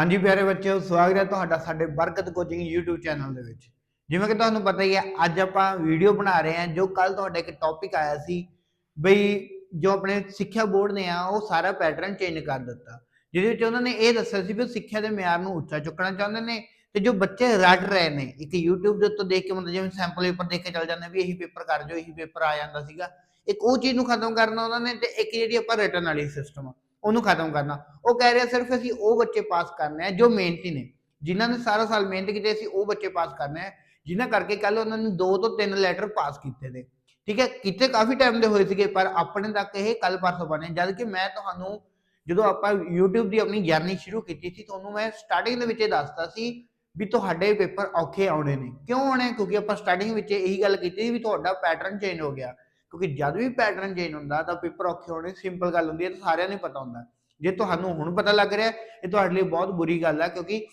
ਹਾਂਜੀ ਪਿਆਰੇ ਬੱਚਿਓ, ਸਵਾਗਤ ਹੈ ਤੁਹਾਡਾ ਸਾਡੇ ਬਰਕਤ ਕੋਚਿੰਗ YouTube ਚੈਨਲ ਦੇ ਵਿੱਚ। ਜਿਵੇਂ ਕਿ ਤੁਹਾਨੂੰ ਪਤਾ ਹੀ ਹੈ, ਅੱਜ ਆਪਾਂ ਵੀਡੀਓ ਬਣਾ ਰਹੇ ਹਾਂ, ਜੋ ਕੱਲ ਤੁਹਾਡਾ ਇੱਕ ਟੌਪਿਕ ਆਇਆ ਸੀ ਬਈ ਜੋ ਆਪਣੇ ਸਿੱਖਿਆ ਬੋਰਡ ਨੇ ਆ, ਉਹ ਸਾਰਾ ਪੈਟਰਨ ਚੇਂਜ ਕਰ ਦਿੱਤਾ। ਜਿਹਦੇ ਵਿੱਚ ਉਹਨਾਂ ਨੇ ਇਹ ਦੱਸਿਆ ਸੀ ਵੀ ਸਿੱਖਿਆ ਦੇ ਮਿਆਰ ਨੂੰ ਉੱਚਾ ਚੁੱਕਣਾ ਚਾਹੁੰਦੇ ਨੇ ਤੇ ਜੋ ਬੱਚੇ ਰਟ ਰਹੇ ਨੇ, ਇੱਕ YouTube ਦੇ ਉੱਤੇ ਦੇਖ ਕੇ ਮਤਲਬ ਜਿਵੇਂ ਸੈਂਪਲ ਪੇਪਰ ਦੇਖ ਕੇ ਚੱਲ ਜਾਂਦੇ ਵੀ ਇਹੀ ਪੇਪਰ ਕਰ ਜੋ ਇਹੀ ਪੇਪਰ ਆ ਜਾਂਦਾ ਸੀਗਾ। ਇੱਕ ਉਹ ਚੀਜ਼ ਨੂੰ ਖਤਮ ਕਰਨਾ ਉਹਨਾਂ ਨੇ ਤੇ ਇੱਕ ਜਿਹੜੀ ਆਪਾਂ ਰਿਟਰਨ ਵਾਲੀ ਸਿਸਟਮ ਆ ਉਹਨੂੰ ਖਤਮ ਕਰਨਾ। ਉਹ ਕਹਿ ਰਿਹਾ, ਸਿਰਫ ਅਸੀਂ ਉਹ ਬੱਚੇ ਪਾਸ ਕਰਨੇ ਆ ਜੋ ਮਿਹਨਤੀ ਨੇ। ਜਿਨ੍ਹਾਂ ਨੇ ਸਾਰਾ ਸਾਲ ਮਿਹਨਤ ਕੀਤੀ, ਅਸੀਂ ਉਹ ਬੱਚੇ ਪਾਸ ਕਰਨੇ ਆ, ਜਿਨ੍ਹਾਂ ਕਰਕੇ ਕੱਲ ਉਹਨਾਂ ਨੇ ਦੋ ਤੋਂ ਤਿੰਨ ਲੈਟਰ ਪਾਸ ਕੀਤੇ ਨੇ। ਠੀਕ ਹੈ, ਕਿਤੇ ਕਾਫੀ ਟਾਈਮ ਦੇ ਹੋਏ ਸੀਗੇ, ਪਰ ਆਪਣੇ ਤੱਕ ਇਹ ਕੱਲ ਪਰਸੋਂ ਬਣੇ। ਜਦ ਕਿ ਮੈਂ ਤੁਹਾਨੂੰ, ਜਦੋਂ ਆਪਾਂ YouTube ਦੀ ਆਪਣੀ ਜਰਨੀ ਸ਼ੁਰੂ ਕੀਤੀ ਸੀ, ਤੁਹਾਨੂੰ ਮੈਂ ਸਟਾਰਟਿੰਗ ਦੇ ਵਿੱਚ ਇਹ ਦੱਸਤਾ ਸੀ ਵੀ ਤੁਹਾਡੇ ਪੇਪਰ ਔਖੇ ਆਉਣੇ ਨੇ। ਕਿਉਂ ਆਉਣੇ? ਕਿਉਂਕਿ ਆਪਾਂ ਸਟਾਰਟਿੰਗ ਵਿੱਚ ਇਹੀ ਗੱਲ ਕੀਤੀ ਸੀ ਵੀ ਤੁਹਾਡਾ ਪੈਟਰਨ ਚੇਂਜ ਹੋ ਗਿਆ। ਕਿਉਂਕਿ ਜਦ ਵੀ ਪੈਟਰਨ ਚੇਂਜ ਹੁੰਦਾ ਤਾਂ ਪੇਪਰ ਔਖੇ ਹੋਣੇ ਸਿੰਪਲ ਗੱਲ ਹੁੰਦੀ ਹੈ ਤਾਂ ਸਾਰਿਆਂ ਨੂੰ ਪਤਾ ਹੁੰਦਾ। ਜੇ ਤੁਹਾਨੂੰ ਹੁਣ ਪਤਾ ਲੱਗ ਰਿਹਾ, ਇਹ ਤੁਹਾਡੇ ਲਈ ਬਹੁਤ ਬੁਰੀ ਗੱਲ ਹੈ ਕਿਉਂਕਿ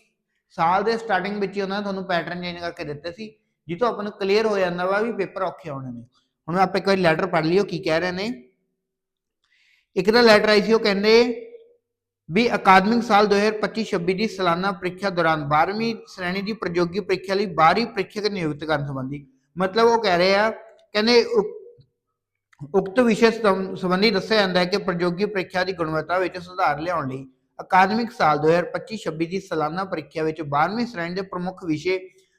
ਸਾਲ ਦੇ ਸਟਾਰਟਿੰਗ ਵਿੱਚ ਹੀ ਉਹਨਾਂ ਨੇ ਤੁਹਾਨੂੰ ਪੈਟਰਨ ਚੇਂਜ ਕਰਕੇ ਦਿੱਤੇ ਸੀ, ਜਿੱਥੋਂ ਆਪਾਂ ਨੂੰ ਕਲੀਅਰ ਹੋ ਜਾਂਦਾ ਵਾ ਵੀ ਪੇਪਰ ਔਖੇ ਹੋਣੇ ਨੇ। ਹੁਣ ਆਪਾਂ ਇੱਕ ਵਾਰੀ ਲੈਟਰ ਪੜ੍ਹ ਲਿਓ ਕੀ ਕਹਿ ਰਹੇ ਨੇ? ਇੱਕ ਤਾਂ ਲੈਟਰ ਆਈ ਸੀ, ਉਹ ਕਹਿੰਦੇ ਵੀ ਅਕਾਦਮਿਕ ਸਾਲ 2025-26 ਦੀ ਸਾਲਾਨਾ ਪ੍ਰੀਖਿਆ ਦੌਰਾਨ 12ਵੀਂ ਸ਼੍ਰੇਣੀ ਦੀ ਪ੍ਰਯੋਗੀ ਪ੍ਰੀਖਿਆ ਲਈ ਬਾਹਰੀ ਪ੍ਰੀਖਿਅਕ ਨਿਯੁਕਤ ਕਰਨ ਸੰਬੰਧੀ ਮਤਲਬ ਉਹ ਕਹਿ ਰਹੇ ਆ, ਕਹਿੰਦੇ ਉਕਤ ਵਿਸ਼ੇ ਸੰਬੰਧੀ ਦੱਸਿਆ ਜਾਂਦਾ ਹੈ ਕਿ ਪ੍ਰਯੋਗੀ ਪ੍ਰੀਖਿਆ ਦੀ ਗੁਣਵੱਤਾ ਵਿੱਚ ਸੁਧਾਰ ਲਿਆਉਣ ਲਈ ਅਕਾਦਮਿਕ ਸਾਲ 2025-26 ਦੀ ਸਾਲਾਨਾ ਪ੍ਰੀਖਿਆ ਵਿੱਚ 12ਵੀਂ ਸ਼੍ਰੇਣੀ ਦੇ ਪ੍ਰਮੁੱਖ ਵਿਸ਼ੇ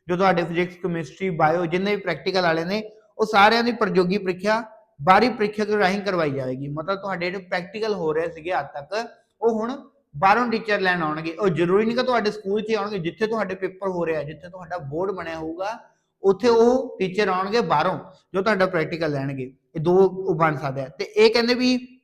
ਜੋ ਤੁਹਾਡੇ ਫਿਜ਼ਿਕਸ ਕੈਮਿਸਟਰੀ ਬਾਇਓ ਜਿੰਨੇ ਵੀ ਪ੍ਰੈਕਟੀਕਲ ਵਾਲੇ ਨੇ, ਉਹ ਸਾਰਿਆਂ ਦੀ ਪ੍ਰਯੋਗੀ ਪ੍ਰੀਖਿਆ ਬਾਹਰੀ ਪ੍ਰੀਖਿਅਕ ਰਾਹੀਂ ਕਰਵਾਈ ਜਾਵੇਗੀ। ਮਤਲਬ ਤੁਹਾਡੇ ਜਿਹੜੇ ਪ੍ਰੈਕਟੀਕਲ ਹੋ ਰਹੇ ਸੀਗੇ ਅੱਜ ਤੱਕ, ਉਹ ਹੁਣ ਬਾਹਰੋਂ ਟੀਚਰ ਲੈਣ ਆਉਣਗੇ। ਉਹ ਜ਼ਰੂਰੀ ਨਹੀਂ ਕਿ ਤੁਹਾਡੇ ਸਕੂਲ 'ਚ ਹੀ ਆਉਣਗੇ, ਜਿੱਥੇ ਤੁਹਾਡੇ ਪੇਪਰ ਹੋ ਰਿਹਾ, ਜਿੱਥੇ ਤੁਹਾਡਾ ਬੋਰਡ ਬਣਿਆ ਹੋਊਗਾ ਉੱਥੇ ਉਹ ਟੀਚਰ ਆਉਣਗੇ ਬਾਹਰੋਂ, ਜੋ ਤੁਹਾਡਾ ਪ੍ਰੈਕਟੀਕਲ ਲੈਣਗੇ। ਇਹ ਦੋ ਉਹ ਬਣ ਸਕਦਾ ਹੈ। ਤੇ ਇਹ ਕਹਿੰਦੇ ਵੀ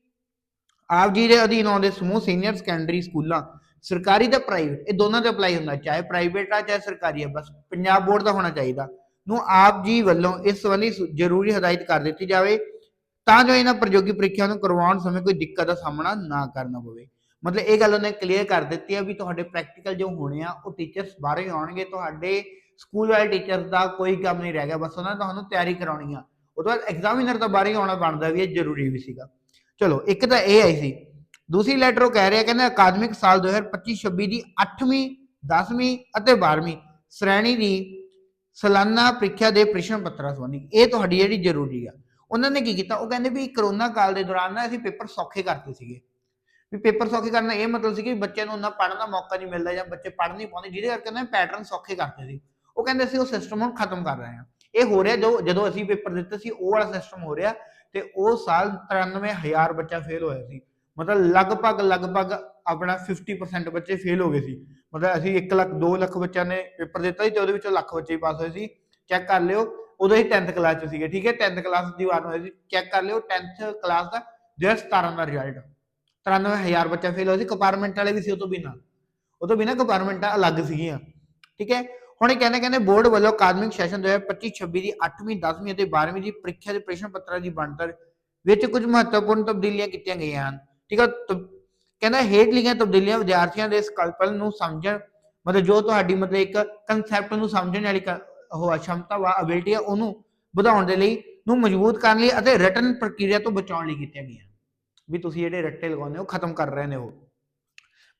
ਆਪ ਜੀ ਦੇ ਅਧੀਨ ਆਉਂਦੇ ਸਮੂਹ ਸੀਨੀਅਰ ਸੈਕੰਡਰੀ ਸਕੂਲਾਂ, ਸਰਕਾਰੀ ਤੇ ਪ੍ਰਾਈਵੇਟ ਇਹ ਦੋਨਾਂ ਤੇ ਅਪਲਾਈ ਹੁੰਦਾ, ਚਾਹੇ ਪ੍ਰਾਈਵੇਟ ਆ, ਚਾਹੇ ਸਰਕਾਰੀ ਆ, ਬਸ ਪੰਜਾਬ ਬੋਰਡ ਦਾ ਹੋਣਾ ਚਾਹੀਦਾ। ਨੂੰ ਆਪ ਜੀ ਵੱਲੋਂ ਇਸ ਸੰਬੰਧੀ ਜ਼ਰੂਰੀ ਹਦਾਇਤ ਕਰ ਦਿੱਤੀ ਜਾਵੇ, ਤਾਂ ਜੋ ਇਹਨਾਂ ਪ੍ਰਯੋਗੀ ਪ੍ਰੀਖਿਆ ਨੂੰ ਕਰਵਾਉਣ ਸਮੇਂ ਕੋਈ ਦਿੱਕਤ ਦਾ ਸਾਹਮਣਾ ਨਾ ਕਰਨਾ ਪਵੇ। ਮਤਲਬ ਇਹ ਗੱਲ ਉਹਨੇ ਕਲੀਅਰ ਕਰ ਦਿੱਤੀ ਹੈ ਵੀ ਤੁਹਾਡੇ ਪ੍ਰੈਕਟੀਕਲ ਜੋ ਹੋਣੇ ਆ, ਉਹ ਟੀਚਰਸ ਬਾਹਰੋਂ ਹੀ ਆਉਣਗੇ, ਤੁਹਾਡੇ ਸਕੂਲ ਵਾਲੇ ਟੀਚਰਸ ਦਾ ਕੋਈ ਕੰਮ ਨਹੀਂ ਰਹਿ ਗਿਆ, ਬਸ ਉਹਨਾਂ ਨੇ ਤੁਹਾਨੂੰ ਤਿਆਰੀ ਕਰਾਉਣੀ ਆ। ਉਹ ਤੋਂ ਬਾਅਦ ਐਗਜ਼ਾਮੀਨਰ ਤਾਂ ਬਾਹਰ ਹੀ ਆਉਣਾ ਬਣਦਾ ਵੀ ਇਹ ਜ਼ਰੂਰੀ ਵੀ ਸੀਗਾ। ਚਲੋ, ਇੱਕ ਤਾਂ ਇਹ ਆਈ ਸੀ। ਦੂਸਰੀ ਲੈਟਰ ਉਹ ਕਹਿ ਰਿਹਾ ਕਹਿੰਦੇ ਅਕਾਦਮਿਕ ਸਾਲ 2025-26 ਦੀ 8ਵੀਂ 10ਵੀਂ ਅਤੇ 12ਵੀਂ ਸ਼੍ਰੇਣੀ ਦੀ ਸਾਲਾਨਾ ਪ੍ਰੀਖਿਆ ਦੇ ਪ੍ਰਸ਼ਨ ਪੱਤਰਾਂ ਸੰਬੰਧੀ। ਇਹ ਤੁਹਾਡੀ ਜਿਹੜੀ ਜ਼ਰੂਰੀ ਆ। ਉਹਨਾਂ ਨੇ ਕੀ ਕੀਤਾ? ਉਹ ਕਹਿੰਦੇ ਵੀ ਕਰੋਨਾ ਕਾਲ ਦੇ ਦੌਰਾਨ ਨਾ ਅਸੀਂ ਪੇਪਰ ਸੌਖੇ ਕਰਤੇ ਸੀਗੇ। ਵੀ ਪੇਪਰ ਸੌਖੇ ਕਰਨਾ ਇਹ ਮਤਲਬ ਸੀ ਕਿ ਬੱਚਿਆਂ ਨੂੰ ਉਹਨਾਂ ਪੜ੍ਹਨ ਦਾ ਮੌਕਾ ਨਹੀਂ ਮਿਲਦਾ ਜਾਂ ਬੱਚੇ ਪੜ੍ਹ ਨਹੀਂ ਪਾਉਂਦੇ, ਜਿਹਦੇ ਕਰਕੇ ਉਹਨਾਂ ਪੈਟਰਨ ਸੌਖੇ ਕਰਤੇ ਸੀ। ਉਹ ਕਹਿੰਦੇ ਸੀ ਉਹ ਸਿਸਟਮ ਹੁਣ ਖਤਮ ਕਰ ਰਹੇ ਹਾਂ। ਇਹ ਹੋ ਰਿਹਾ ਜੋ ਜਦੋਂ ਅਸੀਂ ਪੇਪਰ ਦਿੱਤੇ ਸੀ, ਉਹ ਵਾਲਾ ਸਿਸਟਮ ਹੋ ਰਿਹਾ ਤੇ ਉਹ ਸਾਲ 93000 ਬੱਚਾ ਫੇਲ ਹੋਇਆ ਸੀ। ਮਤਲਬ ਲਗਭਗ ਲਗਭਗ ਆਪਣਾ 50% ਬੱਚੇ ਫੇਲ ਹੋ ਗਏ ਸੀ। ਮਤਲਬ ਅਸੀਂ 1 ਲੱਖ 2 ਲੱਖ ਬੱਚਿਆਂ ਨੇ ਪੇਪਰ ਦਿੱਤਾ ਸੀ ਤੇ ਉਹਦੇ ਵਿੱਚੋਂ ਲੱਖ ਬੱਚੇ ਪਾਸ ਹੋਏ ਸੀ। ਚੈੱਕ ਕਰ ਲਿਓ, ਉਦੋਂ ਹੀ 10th ਕਲਾਸ ਚ ਸੀਗੇ, ਠੀਕ ਹੈ? 10th ਕਲਾਸ ਦੀ ਵਾਰ ਹੋਈ ਸੀ। ਚੈੱਕ ਕਰ ਲਿਓ 10th ਕਲਾਸ ਦਾ 2017 ਦਾ ਰਿਜ਼ਲਟ 93000 ਬੱਚਾ ਫੇਲ ਹੋਇਆ ਸੀ। ਕੰਪਾਰਟਮੈਂਟ ਵਾਲੇ ਵੀ ਸੀ, ਉਹ ਤੋਂ ਬਿਨਾ। ਉਹ ਤੋਂ ਬਿਨਾ ਕੰਪਾਰਟਮੈਂਟਾਂ ਅਲੱਗ ਸੀਗੀਆਂ। ਠੀਕ ਹੈ? ਹੁਣ ਇਹ ਕਹਿੰਦੇ ਕਹਿੰਦੇ ਬੋਰਡ ਵੱਲੋਂ ਅਕਾਦਮਿਕ ਸੈਸ਼ਨ 2025-26 ਦੀ 8ਵੀਂ 10ਵੀਂ ਅਤੇ 12ਵੀਂ ਦੀ ਪ੍ਰੀਖਿਆ ਦੇ ਪ੍ਰਸ਼ਨ ਪੱਤਰਾਂ ਦੀ ਬਣਤਰ ਵਿੱਚ ਕੁਝ ਮਹੱਤਵਪੂਰਨ ਤਬਦੀਲੀਆਂ ਕੀਤੀਆਂ ਗਈਆਂ ਹਨ। ਠੀਕ ਹੈ ਕਹਿੰਦਾ ਹੇਠ ਲਿਖੀਆਂ ਤਬਦੀਲੀਆਂ ਵਿਦਿਆਰਥੀਆਂ ਦੇ ਸਕਲਪਨ ਨੂੰ ਸਮਝਣ, ਮਤਲਬ ਜੋ ਤੁਹਾਡੀ ਮਤਲਬ ਇੱਕ ਕਨਸੈਪਟ ਨੂੰ ਸਮਝਣ ਵਾਲੀ ਕ- ਸ਼ਮਤਾ ਵਾ ਅਬਿਲਿਟੀ ਆ, ਉਹਨੂੰ ਵਧਾਉਣ ਦੇ ਲਈ ਨੂੰ ਮਜ਼ਬੂਤ ਕਰਨ ਲਈ ਅਤੇ ਰਟਨ ਪ੍ਰਕਿਰਿਆ ਤੋਂ ਬਚਾਉਣ ਲਈ ਕੀਤੀਆਂ ਗਈਆਂ। ਵੀ ਤੁਸੀਂ ਜਿਹੜੇ ਰੱਟੇ ਲਗਾਉਂਦੇ ਹੋ ਖਤਮ ਕਰ ਰਹੇ ਨੇ ਉਹ।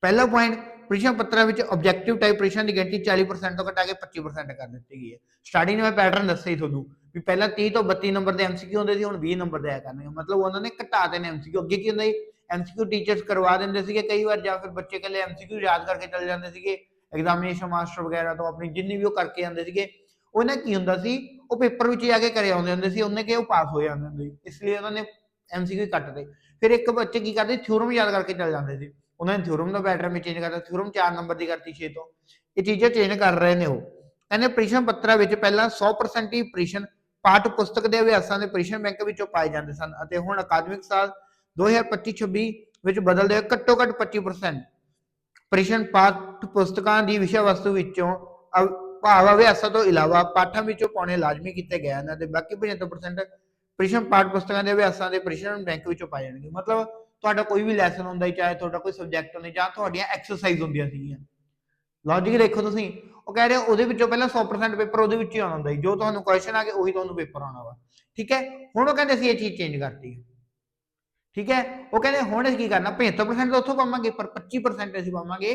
ਪਹਿਲਾ ਪੁਆਇੰਟ ਪ੍ਰਸ਼ਨ ਪੱਤਰਾਂ ਵਿੱਚ ਆਬਜੈਕਟਿਵ ਟਾਈਪ ਪ੍ਰਸ਼ਨ ਦੀ ਗਿਣਤੀ 40% ਤੋਂ ਘਟਾ ਕੇ 25% ਕਰ ਦਿੱਤੀ ਗਈ ਹੈ। ਸਟਾਰਟਿੰਗ ਮੈਂ ਪੈਟਰਨ ਦੱਸਿਆ ਹੀ ਤੁਹਾਨੂੰ ਵੀ ਪਹਿਲਾਂ 30 ਤੋਂ 32 ਨੰਬਰ ਦੇ ਐਮਸੀਕਿਊ ਹੁੰਦੇ ਸੀ, ਹੁਣ 20 ਨੰਬਰ ਦੇ ਆਇਆ ਕਰਨਗੇ। ਮਤਲਬ ਉਹਨਾਂ ਨੇ ਘਟਾ ਦੇਣੇ ਐਮਸੀਕਿਊ ਅੱਗੇ ਕੀ ਹੁੰਦਾ ਸੀ? ਐਮਸੀਕਿਊ ਟੀਚਰਸ ਕਰਵਾ ਦਿੰਦੇ ਸੀਗੇ ਕਈ ਵਾਰ ਜਾਂ ਫਿਰ ਬੱਚੇ ਇਕੱਲੇ ਐਮਸੀਕਿਊ ਯਾਦ ਕਰਕੇ ਚੱਲ ਜਾਂਦੇ ਸੀਗੇ। ਐਗਜ਼ਾਮੀਨੇਸ਼ਨ ਮਾਸਟਰ ਵਗੈਰਾ ਤੋਂ ਆਪਣੀ ਜਿੰਨੀ ਵੀ ਉਹ ਕਰਕੇ ਜਾਂਦੇ ਸੀਗੇ, ਉਹਨਾਂ ਕੀ ਹੁੰਦਾ ਸੀ? ਉਹ ਪੇਪਰ ਵਿੱਚ ਜਾ ਕੇ ਕਰੇ ਆਉਂਦੇ ਹੁੰਦੇ ਸੀ, ਉਹਨੇ ਕਿ ਉਹ ਪਾਸ ਹੋ ਜਾਂਦੇ ਹੁੰਦੇ ਸੀ। ਇਸ ਲਈ ਉਹਨਾਂ ਨੇ ਐਮਸੀਕਿਊ ਕੱਟਦੇ ਫਿਰ ਇੱਕ ਬੱਚੇ ਕੀ ਕਰਦੇ? ਥਿਊਰਮ ਯਾਦ ਕਰਕੇ ਚੱਲ ਜਾਂਦੇ ਸੀ। ਉਹਨਾਂ ਨੇ ਥਿਊਰਮ ਦਾ ਪੈਟਰਨ ਵੀ ਚੇਂਜ ਕਰਤਾ ਥਿਊਰਮ 4 ਨੰਬਰ ਦੀ ਕਰਤੀ 6 ਤੋਂ। ਇਹ ਚੀਜ਼ਾਂ ਚੇਂਜ ਕਰ ਰਹੇ ਨੇ ਉਹ। ਕਹਿੰਦੇ ਪ੍ਰਸ਼ਨ ਪੱਤਰਾਂ ਵਿੱਚ ਪਹਿਲਾਂ 100% ਹੀ ਪ੍ਰਸ਼ਨ ਪਾਠ ਪੁਸਤਕ ਦੇ ਅਭਿਆਸਾਂ ਦੇ ਪ੍ਰਸ਼ਨ ਬੈਂਕ ਵਿੱਚੋਂ ਪਾਏ ਜਾਂਦੇ ਸਨ ਅਤੇ ਹੁਣ ਅਕਾਦਮਿਕ ਸਾਲ 2025-26 ਵਿੱਚ ਬਦਲਦੇ ਹੋਏ ਘੱਟੋ ਘੱਟ 25% ਪ੍ਰੀਸ਼ਨ ਪਾਠ ਪੁਸਤਕਾਂ ਦੀ ਵਿਸ਼ਾ ਵਸਤੂ ਵਿੱਚੋਂ ਅਵ- ਭਾਵ ਅਭਿਆਸਾਂ ਤੋਂ ਇਲਾਵਾ ਪਾਠਾਂ ਵਿੱਚੋਂ ਪਾਉਣੇ ਲਾਜ਼ਮੀ ਕੀਤੇ ਗਏ ਹਨ ਅਤੇ ਬਾਕੀ 75% ਪ੍ਰਸ਼ਨ ਪਾਠ ਪੁਸਤਕਾਂ ਦੇ ਅਭਿਆਸਾਂ ਦੇ ਪ੍ਰੀਸ਼ਨ ਬੈਂਕ ਵਿੱਚੋਂ ਪਾਏ ਜਾਣਗੇ। ਮਤਲਬ ਤੁਹਾਡਾ ਕੋਈ ਵੀ ਲੈਸਨ ਹੁੰਦਾ ਹੀ ਚਾਹੇ ਤੁਹਾਡਾ ਕੋਈ ਸਬਜੈਕਟ ਹੁੰਦਾ ਜਾਂ ਤੁਹਾਡੀਆਂ ਐਕਸਰਸਾਈਜ਼ ਹੁੰਦੀਆਂ ਸੀਗੀਆਂ। ਲੌਜੀਕ ਦੇਖੋ ਤੁਸੀਂ, ਉਹ ਕਹਿ ਰਹੇ ਉਹਦੇ ਵਿੱਚੋਂ ਪਹਿਲਾਂ 100% ਪੇਪਰ ਉਹਦੇ ਵਿੱਚ ਹੀ ਆਉਣਾ ਹੁੰਦਾ ਸੀ ਜੋ ਤੁਹਾਨੂੰ ਕੁਐਸਚਨ ਆ ਕੇ ਉਹੀ ਤੁਹਾਨੂੰ ਪੇਪਰ ਆਉਣਾ ਵਾ। ਠੀਕ ਹੈ? ਹੁਣ ਉਹ ਕਹਿੰਦੇ ਅਸੀਂ ਇਹ ਚੀਜ਼ ਚੇਂਜ ਕਰਤੀ ਠੀਕ ਹੈ? ਉਹ ਕਹਿੰਦੇ ਹੁਣ ਅਸੀਂ ਕੀ ਕਰਨਾ 75% ਤਾਂ ਉੱਥੋਂ ਪਾਵਾਂਗੇ, ਪਰ 25% ਅਸੀਂ ਪਾਵਾਂਗੇ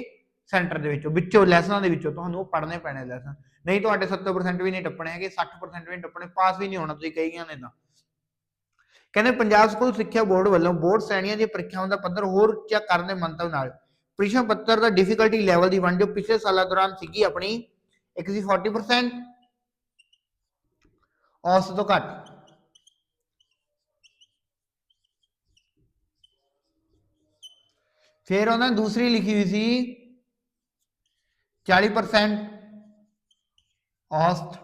ਸੈਂਟਰ ਦੇ ਵਿੱਚੋਂ ਵਿੱਚੋਂ ਲੈਸਨਾਂ ਦੇ ਵਿੱਚੋਂ, ਤੁਹਾਨੂੰ ਉਹ ਪੜ੍ਹਨੇ ਪੈਣੇ ਲੈਸਨ ਨਹੀਂ ਤੁਹਾਡੇ 70% ਵੀ ਨਹੀਂ ਟੱਪਣੇ ਹੈਗੇ 60% ਵੀ ਨਹੀਂ ਟੱਪਣੇ ਪਾਸ ਵੀ ਨਹੀਂ ਹੋਣਾ ਤੁਸੀਂ ਕਹੀਆਂ ਨੇ ਤਾਂ। ਕਹਿੰਦੇ ਪੰਜਾਬ ਸਕੂਲ ਸਿੱਖਿਆ ਬੋਰਡ ਵੱਲੋਂ ਬੋਰਡ ਸ਼੍ਰੇਣੀਆਂ ਦੀਆਂ ਪ੍ਰੀਖਿਆਵਾਂ ਦਾ ਪੱਧਰ ਹੋਰ ਉੱਚਾ ਕਰਨ ਦੇ ਮੰਤਵ ਨਾਲ ਪ੍ਰੀਖਿਆ ਪੱਤਰ ਦਾ ਡਿਫਿਕਲਟੀ ਲੈਵਲ ਦੀ ਵੰਡ ਜੋ ਪਿਛਲੇ ਸਾਲਾਂ ਦੌਰਾਨ ਸੀਗੀ ਆਪਣੀ, ਇੱਕ ਸੀ 40% ਔਸਤ ਤੋਂ ਘੱਟ। ਫਿਰ ਉਹਨਾਂ ਨੇ ਦੂਸਰੀ ਲਿਖੀ ਹੋਈ ਸੀ 40% ਔਸਤ।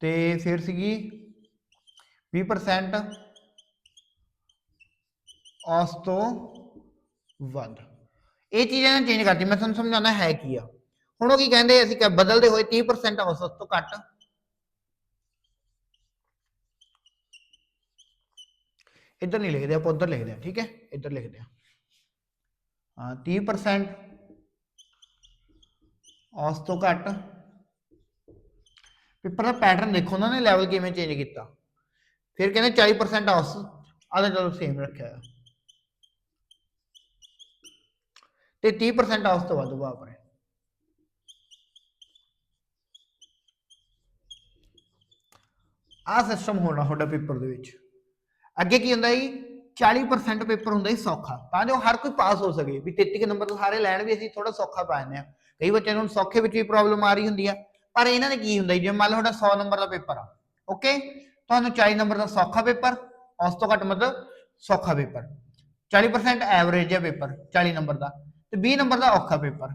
ਤੇ ਫਿਰ ਸੀਗੀ 20% ਔਸਤ ਤੋਂ ਵੱਧ। ਇਹ ਚੀਜ਼ਾਂ ਨੇ ਚੇਂਜ ਕਰਤੀ। ਮੈਂ ਤੁਹਾਨੂੰ ਸਮਝਾਉਣਾ ਹੈ ਕੀ ਆ। ਹੁਣ ਉਹ ਕੀ ਕਹਿੰਦੇ, ਅਸੀਂ ਕਿ ਬਦਲਦੇ ਹੋਏ 30% ਔਸਤ ਤੋਂ ਘੱਟ। ਇੱਧਰ ਨਹੀਂ ਲਿਖਦੇ, ਆਪਾਂ ਉੱਧਰ ਲਿਖਦੇ ਆ ਠੀਕ ਹੈ? ਇੱਧਰ ਲਿਖਦੇ ਆ ਹਾਂ 30% ਔਸਤ ਤੋਂ ਘੱਟ। ਪੇਪਰ ਦਾ ਪੈਟਰਨ ਦੇਖੋ ਉਹਨਾਂ ਨੇ ਲੈਵਲ ਕਿਵੇਂ ਚੇਂਜ ਕੀਤਾ। ਫਿਰ ਕਹਿੰਦੇ 40% ਔਸਤ ਆਦਾ ਚਲੋ ਸੇਮ ਰੱਖਿਆ ਹੈ ਤੇ 30% ਔਸਤ ਤੋਂ ਵੱਧ ਭਾਵ ਆ ਸਿਸਟਮ ਹੋਣਾ ਤੁਹਾਡਾ ਪੇਪਰ ਦੇ ਵਿੱਚ। ਅੱਗੇ ਕੀ ਹੁੰਦਾ ਜੀ? 40% ਪੇਪਰ ਹੁੰਦਾ ਜੀ ਸੌਖਾ। ਤਾਂ ਜੋ ਹਰ ਕੋਈ ਪਾਸ ਹੋ ਸਕੇ। ਵੀ 33 ਕੁ ਨੰਬਰ ਤੋਂ ਸਾਰੇ ਲੈਣ ਵੀ ਅਸੀਂ ਥੋੜਾ ਸੌਖਾ ਪਾ ਜਾਂਦੇ ਆ ਕਈ ਬੱਚਿਆਂ ਨੂੰ ਸੌਖੇ ਵਿੱਚ ਵੀ ਪ੍ਰੋਬਲਮ ਆ ਰਹੀ ਹੁੰਦੀ ਆ। ਪਰ ਇਹਨਾਂ ਨੇ ਕੀ ਹੁੰਦਾ ਜੀ? ਜੇ ਮੰਨ ਲਓ ਤੁਹਾਡਾ 100 ਨੰਬਰ ਦਾ ਪੇਪਰ ਆ। ਓਕੇ ਤੁਹਾਨੂੰ 40 ਨੰਬਰ ਦਾ ਸੌਖਾ ਪੇਪਰ ਉਸ ਤੋਂ ਘੱਟ ਮਤਲਬ ਸੌਖਾ ਪੇਪਰ। 40% ਐਵਰੇਜ ਹੈ ਪੇਪਰ 40 ਨੰਬਰ ਦਾ। ਤੇ 20 ਨੰਬਰ ਦਾ ਔਖਾ ਪੇਪਰ।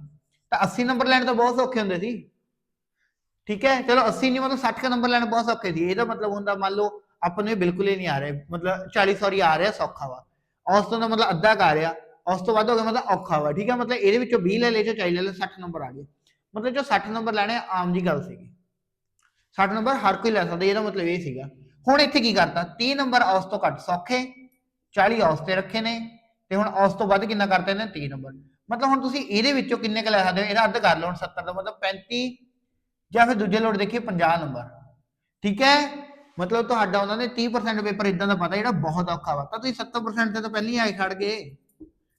ਤਾਂ 80 ਨੰਬਰ ਲੈਣ ਤਾਂ ਬਹੁਤ ਸੌਖੇ ਹੁੰਦੇ ਸੀ। ਠੀਕ ਹੈ? ਚਲੋ 80 ਨਹੀਂ, ਮਤਲਬ 60 ਨੰਬਰ ਲੈਣ ਬਹੁਤ ਸੌਖੇ ਸੀ। ਇਹਦਾ ਮਤਲਬ ਹੁੰਦਾ, ਮੰਨ ਲਓ ਆਪਾਂ ਨੂੰ ਬਿਲਕੁਲ ਹੀ ਨਹੀਂ ਆ ਰਿਹਾ। ਮਤਲਬ 40 ਸੌਰੀ, ਆ ਰਿਹਾ, ਸੌਖਾ ਵਾ। ਉਸ ਤੋਂ ਦਾ ਮਤਲਬ ਅੱਧਾ ਕਰ ਰਿਹਾ। ਉਸ ਤੋਂ ਵੱਧ ਹੋ ਗਿਆ, ਮਤਲਬ ਔਖਾ ਵਾ। ਠੀਕ ਹੈ? ਮਤਲਬ ਇਹਦੇ ਵਿੱਚੋਂ 20 ਲੈ ਲੈ ਚੋ 40 ਲੈ ਲੈ 60 ਨੰਬਰ ਆ ਗਏ। ਮਤਲਬ ਜੋ 60 ਨੰਬਰ ਲੈਣੇ, ਆਮ ਜੀ ਗੱਲ ਸੀਗੀ। 60 ਨੰਬਰ ਹਰ ਕੋਈ ਲੈ ਸਕਦਾ। ਇਹਦਾ ਮਤਲਬ ਇਹ ਸੀਗਾ ਹੁਣ ਇੱਥੇ ਕੀ ਕਰਤਾ? 30 ਨੰਬਰ ਔਸ ਤੋਂ ਘੱਟ ਸੌਖੇ 40 ਔਸ ਤੇ ਰੱਖੇ ਨੇ, ਤੇ ਹੁਣ ਔਸ ਤੋਂ ਵੱਧ ਕਿੰਨਾ ਕਰਤੇ ਨੇ 30 ਨੰਬਰ। ਮਤਲਬ ਹੁਣ ਤੁਸੀਂ ਇਹਦੇ ਵਿੱਚੋਂ ਕਿੰਨੇ ਕ ਲੈ ਸਕਦੇ ਹੋ? ਇਹਦਾ ਅੱਧ ਕਰ ਲਓ ਹੁਣ 70 ਦਾ, ਮਤਲਬ 35 ਜਾਂ ਫਿਰ ਦੂਜੇ ਲੋੜ ਦੇਖੀਏ 50 ਨੰਬਰ। ਠੀਕ ਹੈ? ਮਤਲਬ ਤੁਹਾਡਾ ਉਹਨਾਂ ਨੇ 30% ਪੇਪਰ ਇਦਾਂ ਦਾ ਪਤਾ, ਜਿਹੜਾ ਬਹੁਤ ਔਖਾ ਵਾ। ਤਾਂ ਤੁਸੀਂ 70% ਤੇ ਤਾਂ ਪਹਿਲਾਂ ਹੀ ਆਏ ਖੜ ਗਏ।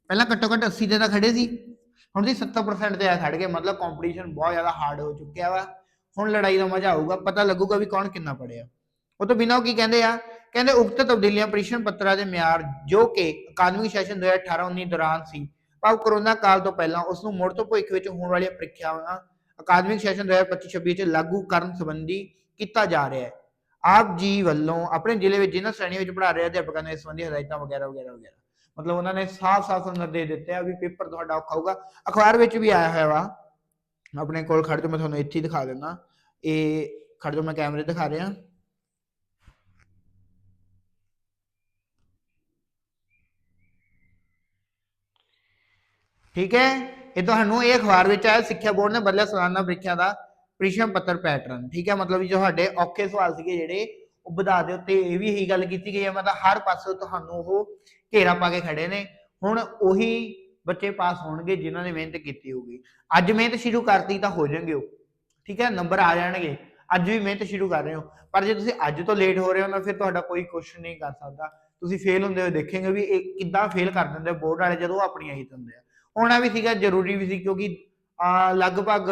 ਪਹਿਲਾਂ ਘੱਟੋ ਘੱਟ 80 ਤੇ ਤਾਂ ਖੜੇ ਸੀ। ਹੁਣ ਤੁਸੀਂ 70% ਤੇ ਆ ਖੜ ਗਏ। ਮਤਲਬ ਕੰਪੀਟੀਸ਼ਨ ਬਹੁਤ ਜ਼ਿਆਦਾ ਹਾਰਡ ਹੋ ਚੁੱਕਿਆ ਵਾ। ਹੁਣ ਲੜਾਈ ਦਾ ਮਜ਼ਾ ਆਊਗਾ। ਪਤਾ ਲੱਗੂਗਾ ਵੀ ਕੌਣ ਕਿੰਨਾ ਪੜਿਆ ਉਹ ਤੋਂ ਬਿਨਾਂ ਉਹ ਕੀ ਕਹਿੰਦੇ ਆ? ਕਹਿੰਦੇ, ਉਕਤ ਤਬਦੀਲੀਆਂ ਪ੍ਰੀਸ਼ਨ ਪੱਤਰਾਂ ਦੇ ਮਿਆਰ ਜੋ ਕਿ ਅਕਾਦਮਿਕ ਸੈਸ਼ਨ 2018-19 ਦੌਰਾਨ ਸੀ, ਭਾਵ ਕਰੋਨਾ ਕਾਲ ਤੋਂ ਪਹਿਲਾਂ ਉਸ ਨੂੰ ਮੁੜ ਤੋਂ ਭਵਿੱਖ ਵਿੱਚ ਹੋਣ ਵਾਲੀਆਂ ਪ੍ਰੀਖਿਆਵਾਂ ਅਕਾਦਮਿਕ ਸੈਸ਼ਨ 2025-26 ਚ ਲਾਗੂ ਕਰਨ ਸੰਬੰਧੀ ਕੀਤਾ ਜਾ ਰਿਹਾ ਹੈ। ਆਪ ਜੀ ਵੱਲੋਂ ਆਪਣੇ ਜ਼ਿਲ੍ਹੇ ਵਿੱਚ ਜਿਨ੍ਹਾਂ ਸ਼੍ਰੇਣੀਆਂ ਵਿੱਚ ਪੜ੍ਹਾ ਰਹੇ ਅਧਿਆਪਕਾਂ ਨੂੰ ਇਸ ਸੰਬੰਧੀ ਹਦਾਇਤਾਂ ਵਗੈਰਾ ਵਗੈਰਾ ਵਗੈਰਾ। ਮਤਲਬ ਉਹਨਾਂ ਨੇ ਸਾਫ਼-ਸਾਫ਼ ਨਿਰਦੇਸ਼ ਦਿੱਤੇ ਆ ਵੀ ਪੇਪਰ ਤੁਹਾਡਾ ਔਖਾ ਹੋਊਗਾ। ਅਖਬਾਰ ਵਿੱਚ ਵੀ ਆਇਆ ਹੋਇਆ ਵਾ। ਆਪਣੇ ਕੋਲ ਖੜ ਕੇ ਮੈਂ ਤੁਹਾਨੂੰ ਇੱਥੇ ਦਿਖਾ ਦਿੰਦਾ। ਇਹ ਖੜ ਜੋ ਮੈਂ ਕੈਮਰੇ ਦਿਖਾ ਰਿਹਾ। ਠੀਕ ਹੈ? ਇਹ ਤੁਹਾਨੂੰ ਇਹ ਅਖਬਾਰ ਵਿੱਚ ਆਇਆ, ਸਿੱਖਿਆ ਬੋਰਡ ਨੇ ਬਦਲਿਆ ਸਾਲਾਨਾ ਪ੍ਰੀਖਿਆ ਦਾ ਪ੍ਰੀਸ਼ਮ ਪੱਤਰ ਪੈਟਰਨ ਠੀਕ ਹੈ? ਮਤਲਬ ਵੀ ਜੋ ਸਾਡੇ ਔਖੇ ਸਵਾਲ ਸੀਗੇ ਜਿਹੜੇ, ਉਹ ਵਧਾ ਦੇ ਉੱਤੇ ਇਹ ਵੀ ਇਹੀ ਗੱਲ ਕੀਤੀ ਗਈ ਹੈ, ਮਤਲਬ ਹਰ ਪਾਸੇ ਤੁਹਾਨੂੰ ਉਹ ਘੇਰਾ ਪਾ ਕੇ ਖੜੇ ਨੇ। ਹੁਣ ਉਹੀ ਬੱਚੇ ਪਾਸ ਹੋਣਗੇ ਜਿਨ੍ਹਾਂ ਨੇ ਮਿਹਨਤ ਕੀਤੀ ਹੋਊਗੀ। ਅੱਜ ਮਿਹਨਤ ਸ਼ੁਰੂ ਕਰਤੀ ਤਾਂ ਹੋ ਜਾਣਗੇ ਉਹ, ਠੀਕ ਹੈ? ਨੰਬਰ ਆ ਜਾਣਗੇ। ਅੱਜ ਵੀ ਮਿਹਨਤ ਸ਼ੁਰੂ ਕਰ ਰਹੇ ਹੋ। ਪਰ ਜੇ ਤੁਸੀਂ ਅੱਜ ਤੋਂ ਲੇਟ ਹੋ ਰਹੇ ਹੋ ਨਾ ਫਿਰ ਤੁਹਾਡਾ ਕੋਈ ਕੁਐਸਚਨ ਨਹੀਂ ਕਰ ਸਕਦਾ। ਤੁਸੀਂ ਫੇਲ ਹੁੰਦੇ ਹੋਏ ਦੇਖੇਗੇ ਵੀ ਇਹ ਕਿੱਦਾਂ ਫੇਲ ਕਰ ਦਿੰਦੇ ਬੋਰਡ ਵਾਲੇ ਜਦੋਂ ਆਪਣੀਆਂ ਹੀ ਦਿੰਦੇ ਆ। ਹੋਣਾ ਵੀ ਸੀਗਾ, ਜ਼ਰੂਰੀ ਵੀ ਸੀ ਕਿਉਂਕਿ ਲਗਭਗ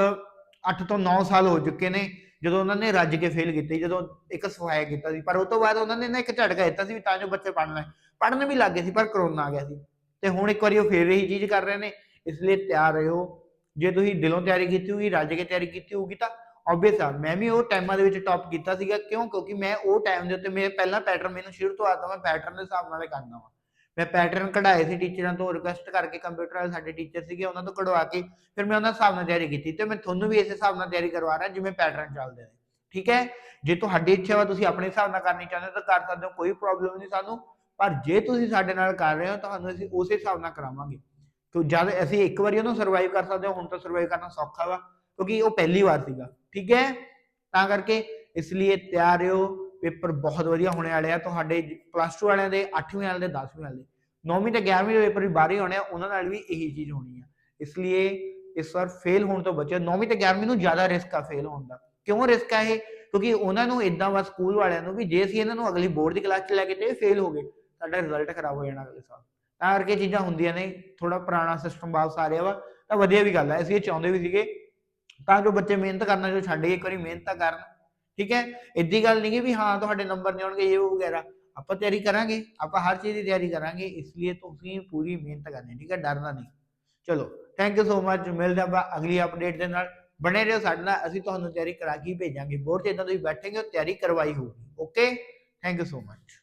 8 ਤੋਂ 9 ਸਾਲ ਹੋ ਚੁੱਕੇ ਨੇ ਜਦੋਂ ਉਹਨਾਂ ਨੇ ਰੱਜ ਕੇ ਫੇਲ ਕੀਤੀ, ਜਦੋਂ ਇੱਕ ਸਫਾਇਆ ਕੀਤਾ ਸੀ। ਪਰ ਉਸ ਤੋਂ ਬਾਅਦ ਉਹਨਾਂ ਨੇ ਨਾ ਇੱਕ ਝਟਕਾ ਦਿੱਤਾ ਸੀ ਵੀ ਤਾਂ ਜੋ ਬੱਚੇ ਪੜ੍ਹਨ ਪੜ੍ਹਨ ਵੀ ਲੱਗ ਗਏ ਸੀ, ਪਰ ਕਰੋਨਾ ਆ ਗਿਆ ਸੀ। ਤੇ ਹੁਣ ਇੱਕ ਵਾਰੀ ਉਹ ਫੇਰ ਇਹੀ ਚੀਜ਼ ਕਰ ਰਹੇ ਨੇ, ਇਸ ਲਈ ਤਿਆਰ ਰਹੋ। ਜੇ ਤੁਸੀਂ ਦਿਲੋਂ ਤਿਆਰੀ ਕੀਤੀ ਹੋਊਗੀ, ਰੱਜ ਕੇ ਤਿਆਰੀ ਕੀਤੀ ਹੋਊਗੀ, ਤਾਂ ਆਬਵੀਅਸ ਆ। ਮੈਂ ਵੀ ਉਹ ਟਾਈਮਾਂ ਦੇ ਵਿੱਚ ਟੌਪ ਕੀਤਾ ਸੀਗਾ। ਕਿਉਂ? ਕਿਉਂਕਿ ਮੈਂ ਉਹ ਟਾਈਮ ਦੇ ਉੱਤੇ ਮੇਰੇ ਪਹਿਲਾ ਪੈਟਰਨ ਮੈਨੂੰ ਸ਼ੁਰੂ ਤੋਂ ਆਦਾ ਮੈਂ ਪੈਟਰਨ ਦੇ ਹਿਸਾਬ ਨਾਲ ਕਰਦਾ ਹਾਂ ਮੈਂ ਪੈਟਰਨ ਕਢਾਏ ਸੀ ਟੀਚਰਾਂ ਤੋਂ ਰਿਕੁਐਸਟ ਕਰਕੇ ਕੰਪਿਊਟਰ ਵਾਲੇ ਸਾਡੇ ਟੀਚਰ ਸੀਗੇ, ਉਹਨਾਂ ਤੋਂ ਕਢਵਾ ਕੇ ਫਿਰ ਮੈਂ ਉਹਨਾਂ ਹਿਸਾਬ ਨਾਲ ਤਿਆਰੀ ਕੀਤੀ ਤੇ ਮੈਂ ਤੁਹਾਨੂੰ ਵੀ ਇਸ ਹਿਸਾਬ ਨਾਲ ਤਿਆਰੀ ਕਰਵਾ ਰਿਹਾ ਜਿਵੇਂ ਪੈਟਰਨ ਚੱਲਦੇ ਨੇ, ਠੀਕ ਹੈ? ਜੇ ਤੁਹਾਡੀ ਇੱਛਾ ਵਾ ਤੁਸੀਂ ਆਪਣੇ ਹਿਸਾਬ ਨਾਲ ਕਰਨੀ ਚਾਹੁੰਦੇ ਹੋ ਤਾਂ ਕਰ ਸਕਦੇ ਹੋ, ਕੋਈ ਪ੍ਰੋਬਲਮ ਨਹੀਂ ਸਾਨੂੰ, ਪਰ ਜੇ ਤੁਸੀਂ ਸਾਡੇ ਨਾਲ ਕਰ ਰਹੇ ਹੋ ਤੁਹਾਨੂੰ ਅਸੀਂ ਉਸੇ ਹਿਸਾਬ ਨਾਲ ਕਰਾਵਾਂਗੇ। ਕਿਉਂ ਜਦ ਅਸੀਂ ਇੱਕ ਵਾਰੀ ਉਹਨੂੰ ਸਰਵਾਈਵ ਕਰ ਸਕਦੇ ਹਾਂ, ਹੁਣ ਤਾਂ ਸਰਵਾਈਵ ਕਰਨਾ ਸੌਖਾ ਵਾ, ਕਿਉਂਕਿ ਉਹ ਪਹਿਲੀ ਵਾਰ ਸੀਗਾ, ਠੀਕ ਹੈ? ਤਾਂ ਕਰਕੇ ਇਸ ਲਈ ਤਿਆਰ ਰਹੋ ਪੇਪਰ ਬਹੁਤ ਵਧੀਆ ਹੋਣੇ ਵਾਲੇ ਆ। ਤੁਹਾਡੇ ਪਲੱਸ 2 ਵਾਲਿਆਂ ਦੇ 8ਵੀਂ ਵਾਲਿਆਂ ਦੇ 10ਵੀਂ ਵਾਲਿਆਂ ਦੇ। 9ਵੀਂ ਤੇ 11ਵੀਂ ਦੇ ਪੇਪਰ ਵੀ ਬਾਹਰ ਹੀ ਹੋਣੇ ਆ, ਉਹਨਾਂ ਨਾਲ ਵੀ ਇਹੀ ਚੀਜ਼ ਹੋਣੀ ਆ। ਇਸ ਲਈ ਇਸ ਵਾਰ ਫੇਲ ਹੋਣ ਤੋਂ ਬਚੋ 9ਵੀਂ ਤੇ 11ਵੀਂ ਨੂੰ ਜ਼ਿਆਦਾ ਰਿਸਕ ਆ ਫੇਲ ਹੋਣ ਦਾ। ਕਿਉਂ ਰਿਸਕ ਆ ਇਹ? ਕਿਉਂਕਿ ਉਹਨਾਂ ਨੂੰ ਇਦਾਂ ਵਾ ਸਕੂਲ ਵਾਲਿਆਂ ਨੂੰ ਵੀ ਜੇ ਅਸੀਂ ਇਹਨਾਂ ਨੂੰ ਅਗਲੀ ਬੋਰਡ ਦੀ ਕਲਾਸ 'ਚ ਲੈ ਕੇ ਤੇ ਫੇਲ ਹੋ ਗਏ ਸਾਡਾ ਰਿਜ਼ਲਟ ਖਰਾਬ ਹੋ ਜਾਣਾ ਅਗਲੇ ਸਾਲ। ਤਾਂ ਕਰਕੇ ਚੀਜ਼ਾਂ ਹੁੰਦੀਆਂ ਨੇ। ਥੋੜਾ ਪੁਰਾਣਾ ਸਿਸਟਮ ਵਾਪਸ ਆ ਰਿਹਾ ਵਾ। ਤਾਂ ਵਧੀਆ ਵੀ ਗੱਲ ਹੈ ਅਸੀਂ ਇਹ ਚਾਹੁੰਦੇ ਵੀ ਸੀਗੇ ਤਾਂ ਜੋ ਬੱਚੇ ਮਿਹਨਤ ਕਰਨਾ, ਜੋ ਛੱਡ ਗਏ, ਇੱਕ ਵਾਰੀ ਮਿਹਨਤ ਤਾਂ ਕਰਨ। ਠੀਕ ਹੈ? ਇੱਦੀ ਗੱਲ ਨਹੀਂ ਕਿ ਵੀ ਹਾਂ, ਤੁਹਾਡੇ ਨੰਬਰ ਨਹੀਂ ਆਉਣਗੇ, ਇਹ, ਉਹ, ਵਗੈਰਾ। ਆਪਾਂ ਤਿਆਰੀ ਕਰਾਂਗੇ, ਆਪਾਂ ਹਰ ਚੀਜ਼ ਦੀ ਤਿਆਰੀ ਕਰਾਂਗੇ, ਇਸ ਲਈ ਤੁਸੀਂ ਪੂਰੀ ਮਿਹਨਤ ਕਰਨੀ, ਠੀਕ ਹੈ? ਡਰਨਾ ਨਹੀਂ ਚਲੋ ਥੈਂਕ ਯੂ ਸੋ ਮਚ ਮਿਲਦੇ ਆਪਾਂ ਅਗਲੀ ਅਪਡੇਟ ਦੇ ਨਾਲ। ਬਣੇ ਰਹੋ ਸਾਡੇ ਨਾਲ, ਅਸੀਂ ਤੁਹਾਨੂੰ ਤਿਆਰੀ ਕਰਾ ਕੇ ਭੇਜਾਂਗੇ। ਬੋਰਡ ਤੇ ਇਦਾਂ ਤੁਸੀਂ ਬੈਠੇਗੇ ਤਿਆਰੀ ਕਰਵਾਈ ਹੋਊਗੀ। Okay thank you so much